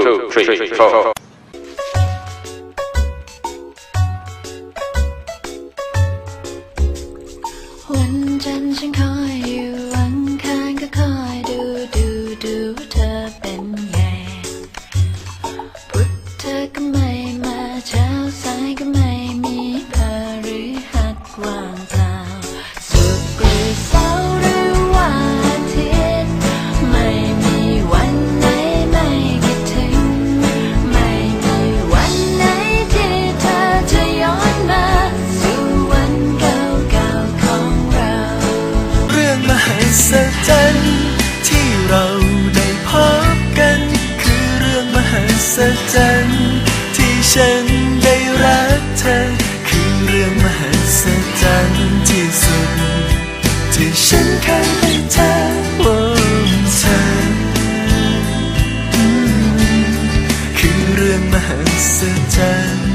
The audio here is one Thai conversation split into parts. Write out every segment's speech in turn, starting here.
two, three, four. ศจรรย์ที่ฉันได้รักเธอ คือเรื่องมหัศจรรย์ที่สุด ที่ฉันเคยได้เจอโอ้เธอคือเรื่องมหัศจรรย์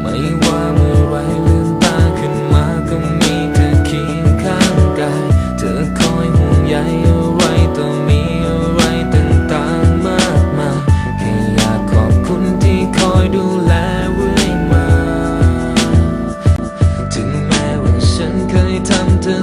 ไม่ว่า ใยอะไรต่อมีอะไรต่างๆมากมายแค่อยากขอบคุณที่คอยดูแลเรื่มา ถึงแม้ว่าฉันเคยทำเธอ